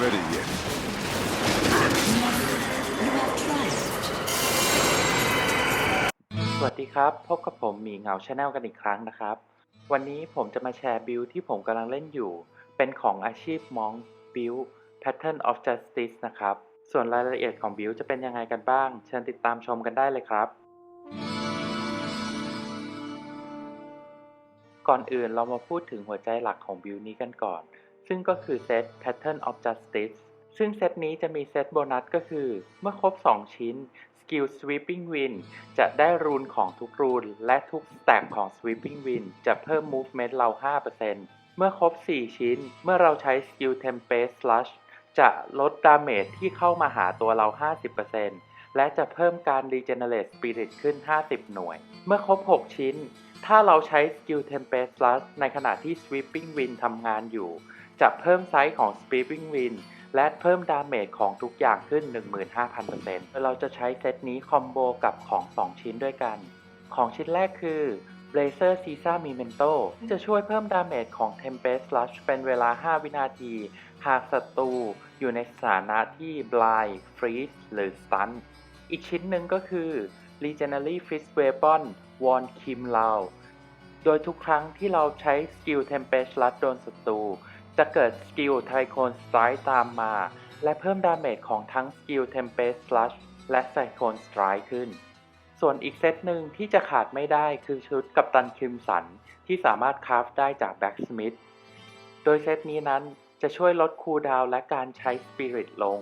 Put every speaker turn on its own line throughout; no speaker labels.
ready yet.
You have tried.
สวัสดีครับ พบกับผมหมีเหงาชาแนลกันอีกครั้งนะครับ วันนี้ผมจะมาแชร์บิลที่ผมกำลังเล่นอยู่ เป็นของอาชีพมองบิล Pattern of Justice นะครับ ส่วนรายละเอียดของบิลจะเป็นยังไงกันบ้าง เชิญติดตามชมกันได้เลยครับ ก่อนอื่นเรามาพูดถึงหัวใจหลักของบิลนี้กันก่อน ซึ่งก็คือเซต Pattern of Justice ซึ่งเซตนี้จะมีเซตโบนัสก็คือ เมื่อครบ 2 ชิ้น Skill Sweeping Win จะได้รูนของทุกรูน และทุกสแต็กของ Sweeping Win จะเพิ่ม Movement เรา 5%เมื่อครบ 4 ชิ้น เมื่อเราใช้ Skill Tempest Slush จะลดดาเมจที่เข้ามาหาตัวเรา 50%และจะเพิ่มการ Regenerate Spirit ขึ้น 50 หน่วย เมื่อครบ 6 ชิ้น ถ้าเราใช้ Skill Tempest Slush ในขณะที่ Sweeping Wind ทำงานอยู่ จะเพิ่มไซส์ของ Sweeping Wind และเพิ่มดาเมจของทุกอย่างขึ้น 15,000%เราจะใช้เซตนี้คอมโบกับของ 2 ชิ้นด้วยกัน ของชิ้นแรกคือ Blazer Caesar Memento ที่จะช่วยเพิ่มดาเมจของ Tempest Rush เป็นเวลา 5 วินาที หากศัตรูอยู่ในสถานะที่ Blind Freeze หรือ Stun อีกชิ้นหนึ่งก็คือ Legendary Fist Weapon Won Kim Lao โดยทุกครั้งที่เราใช้สกิล Tempest Rush โดนศัตรู จะเกิดสกิลไทโคนสไตร์ตามมา และเพิ่มดาเมจของทั้งสกิล Tempest Slush และไซโคนสไตร์ขึ้น ส่วนอีกเซตหนึ่งที่จะขาดไม่ได้คือชุดกัปตันคิมสัน ที่สามารถคราฟได้จากแบ็กสมิธโดยเซตนี้นั้นจะช่วยลดคูลดาวน์และการใช้สปิริตลง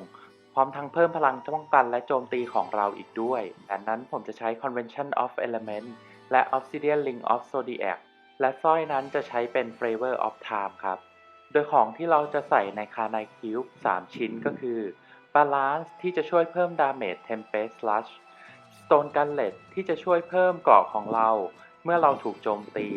พร้อมทั้งเพิ่มพลังป้องกันและโจมตีของเราอีกด้วยดังนั้นผมจะใช้ Convention of Element และ Obsidian Ring of Zodiac และสร้อยนั้นจะใช้เป็น Flavor of Time ครับ โดยของที่เราจะใส่ในคาไนคิวบ์3ชิ้นก็คือ Balance ที่จะช่วยเพิ่มดาเมจ Tempest Slush Stone Gullet ที่จะช่วยเพิ่มเกราะของเราเมื่อเราถูกโจมตี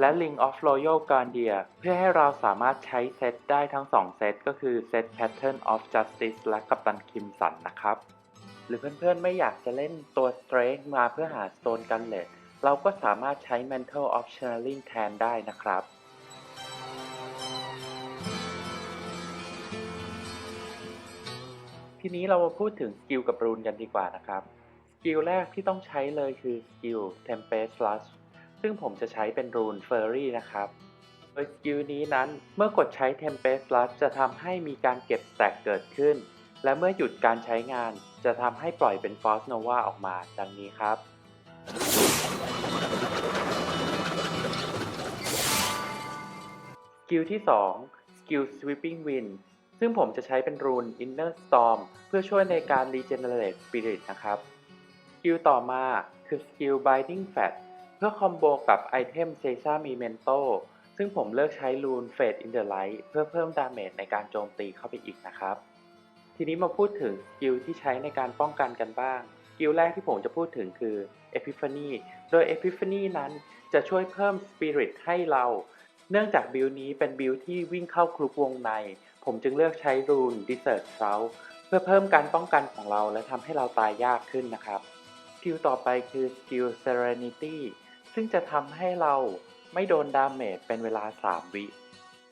และ Ring of Royal Guardia เพื่อให้เราสามารถใช้เซตได้ทั้ง 2 เซตก็คือเซต Pattern of Justice และกัปตันคิมสันนะครับ หรือเพื่อนๆไม่อยากจะเล่นตัว Strength มาเพื่อหา Stone Gullet เราก็สามารถใช้ Mantle of Channeling แทนได้นะครับ ทีนี้เรามาพูดถึงสกิลกับรูนกันดีกว่านะครับสกิลแรกที่ต้องใช้เลยคือสกิล Tempest Rush ซึ่งผมจะใช้เป็นรูน Fairy นะครับ โดยสกิลนี้นั้นเมื่อกดใช้ Tempest Rush จะทำให้มีการเก็บแตกเกิดขึ้น และเมื่อหยุดการใช้งานจะทำให้ปล่อยเป็น Force Nova ออกมาดังนี้ครับสกิลที่ 2 สกิล Sweeping Wind ซึ่งผมจะใช้เป็นรูน Inner Storm เพื่อช่วยในการ Regenerate Spirit นะครับ สกิลต่อมาคือสกิล Binding Fat เพื่อคอมโบกับไอเทม Caesar Memento ซึ่งผมเลือกใช้รูน Fade in the Light เพื่อเพิ่มดาเมจในการโจมตีเข้าไปอีกนะครับ ทีนี้มาพูดถึงสกิลที่ใช้ในการป้องกันกันบ้าง สกิลแรกที่ผมจะพูดถึงคือ Epiphany โดย Epiphany นั้นจะช่วยเพิ่ม Spirit ให้เรา เนื่องจากบิลนี้เป็นบิลที่วิ่งเข้าคลุกวงใน ผมจึงเลือกใช้รูน Desert s h r o u เพื่อเพิ่มการป้องกันของเราและทำให้เราตายยากขึ้นนะครับ สกิลต่อไปคือสกิล Serenity ซึ่งจะทำให้เราไม่โดนดาเมจเป็นเวลา 3 วิ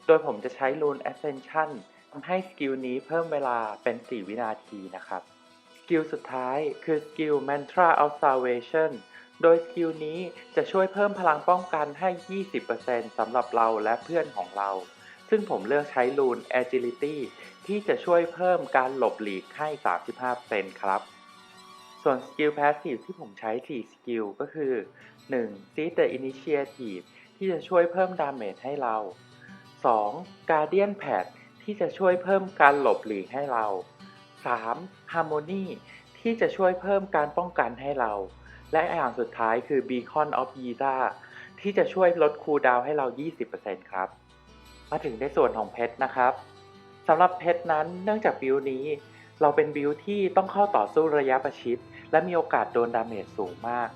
โดยผมจะใช้รูน Ascension ทำให้สกิลนี้เพิ่มเวลาเป็น 4 วินาทีนะครับสกิลสุดท้ายคือสกิล Mantra of Salvation โดยสกิลนี้จะช่วยเพิ่มพลังป้องกันให้ 20%สำหรับเราและเพื่อนของเรา ซึ่งผมเลือกใช้รูน Agility ที่จะช่วยเพิ่มการหลบหลีกให้ 35%ครับ ส่วนสกิล Passive ที่ผมใช้ 4 สกิลก็คือ 1. Seize the Initiative ที่จะช่วยเพิ่มดาเมจให้เรา 2. Guardian Pad ที่จะช่วยเพิ่มการหลบหลีกให้เรา 3. Harmony ที่จะช่วยเพิ่มการป้องกันให้เรา และอย่างสุดท้ายคือ Beacon of Yida ที่จะช่วยลดคูลดาวให้เรา 20%ครับ มาถึงในส่วนของเพชรนะครับสำหรับเพชรนั้นเนื่องจากบิลนี้ เราเป็นบิลที่ต้องเข้าต่อสู้ระยะประชิด และมีโอกาสโดนดาเมจสูงมาก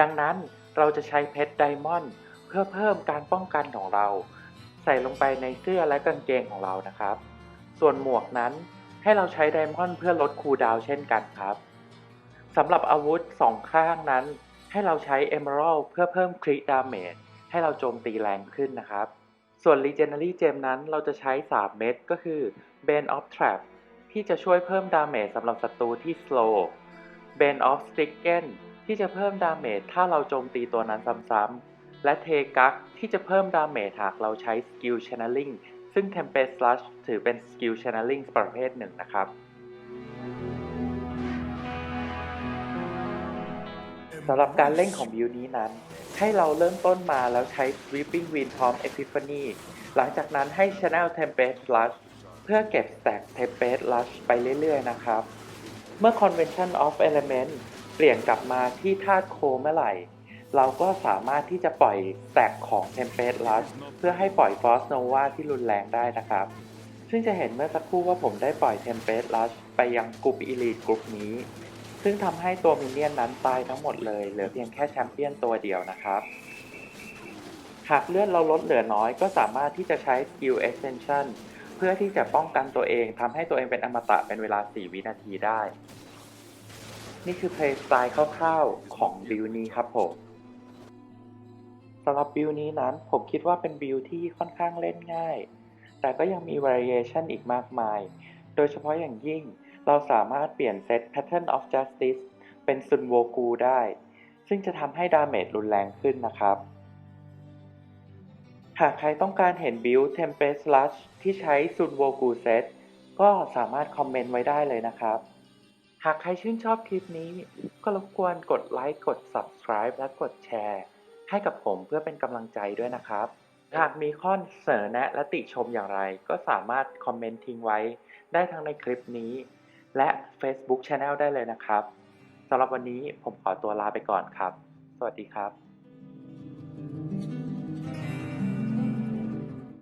ดังนั้นเราจะใช้เพชรไดมอนด์เพื่อเพิ่มการป้องกันของเรา ใส่ลงไปในเสื้อและกางเกงของเรานะครับ ส่วนหมวกนั้นให้เราใช้ไดมอนด์เพื่อลดคูลดาวน์เช่นกันครับสำหรับอาวุธสองข้างนั้น ให้เราใช้ Emerald เพื่อเพิ่มคริดาเมจให้เราโจมตีแรงขึ้นนะครับ ส่วน Legendary Gem นั้นเราจะใช้ 3 เม็ดก็คือ Bane of Trap ที่จะช่วยเพิ่มดาเมจสำหรับศัตรูที่ slow Bane of Stricken ที่จะเพิ่มดาเมจถ้าเราโจมตีตัวนั้นซ้ำๆ และเทกักที่จะเพิ่มดาเมจหากเราใช้สกิล Channeling ซึ่ง Tempest Slash ถือเป็นสกิล Channeling ประเภทหนึ่งนะครับ สำหรับการเล่นของบิวนี้นั้น ให้เราเริ่มต้นมาแล้วใช้ Sweeping Wind พร้อม Epiphany หลังจากนั้นให้ Channel Tempest Rush เพื่อเก็บ Stack Tempest Rush ไปเรื่อย ๆ นะครับ เมื่อ Convention of Element เปลี่ยนกลับมาที่ธาตุโคเมื่อไหร่ เราก็สามารถที่จะปล่อย Stack ของ Tempest Rush เพื่อให้ปล่อย Frost Nova ที่รุนแรงได้นะครับ ซึ่งจะเห็นเมื่อสักครู่ว่าผมได้ปล่อย Tempest Rush ไปยังกลุ่ม Elite กลุ่มนี้ ซึ่งทำให้ตัวมินเนี่ยนนั้นตายทั้งหมดเลยเหลือเพียงแค่แชมเปี้ยนตัวเดียวนะครับ หากเลือดเราลดเหลือน้อยก็สามารถที่จะใช้ Skill Extension เพื่อที่จะป้องกันตัวเองทำให้ตัวเองเป็นอมตะเป็นเวลา 4 วินาทีได้ นี่คือ Play Style คร่าวๆของบิลนี้ครับผมสำหรับบิลนี้นั้นผมคิดว่าเป็นบิลที่ค่อนข้างเล่นง่าย แต่ก็ยังมี variation อีกมากมาย โดยเฉพาะอย่างยิ่ง เราสามารถเปลี่ยนเซต Pattern of Justice เป็นซุนโวกูได้ ซึ่งจะทำให้ดาเมจรุนแรงขึ้นนะครับ หากใครต้องการเห็นบิล Tempest Rush ที่ใช้ซุนโวกูเซตก็สามารถคอมเมนต์ไว้ได้เลยนะครับ หากใครชื่นชอบคลิปนี้ ก็รบกวนกดไลค์กด Subscribe และกดแชร์ให้กับผมเพื่อเป็นกำลังใจด้วยนะครับ หากมีข้อเสนอแนะและติชมอย่างไร ก็สามารถคอมเมนต์ทิ้งไว้ได้ทั้งในคลิปนี้ และ Facebook Channel ได้เลยนะครับสำหรับวันนี้ผมขอตัวลาไปก่อนครับ สวัสดีครับ